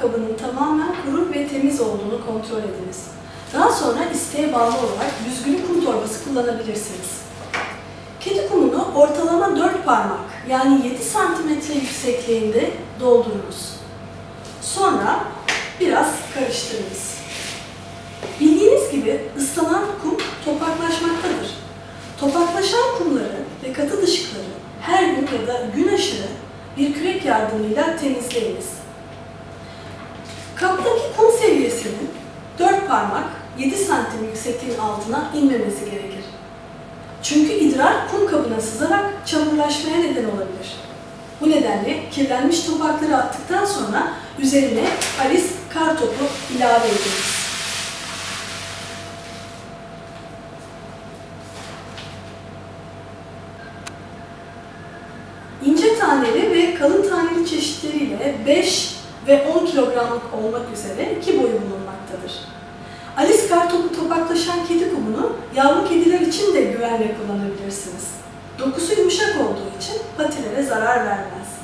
Kabının tamamen kuru ve temiz olduğunu kontrol ediniz. Daha sonra isteğe bağlı olarak büzgülü kum torbası kullanabilirsiniz. Kedi kumunu ortalama 4 parmak yani 7 santimetre yüksekliğinde doldurunuz. Sonra biraz karıştırınız. Bildiğiniz gibi ıslanan kum topraklaşmaktadır. Topaklaşan kumları ve katı dışıkları her gün ya da gün aşırı bir kürek yardımıyla temizleyiniz. Kaptaki kum seviyesinin 4 parmak 7 santim yüksekliğin altına inmemesi gerekir. Çünkü idrar kum kabına sızarak çamurlaşmaya neden olabilir. Bu nedenle kirlenmiş topakları attıktan sonra üzerine Aris kar topu ilave ediniz. İnce taneli ve kalın taneli çeşitleriyle 5 ve 10 kilogramlık olmak üzere iki boyu bulunmaktadır. Alice kartopu topaklaşan kedi kumunu yavru kediler için de güvenle kullanabilirsiniz. Dokusu yumuşak olduğu için patilere zarar vermez.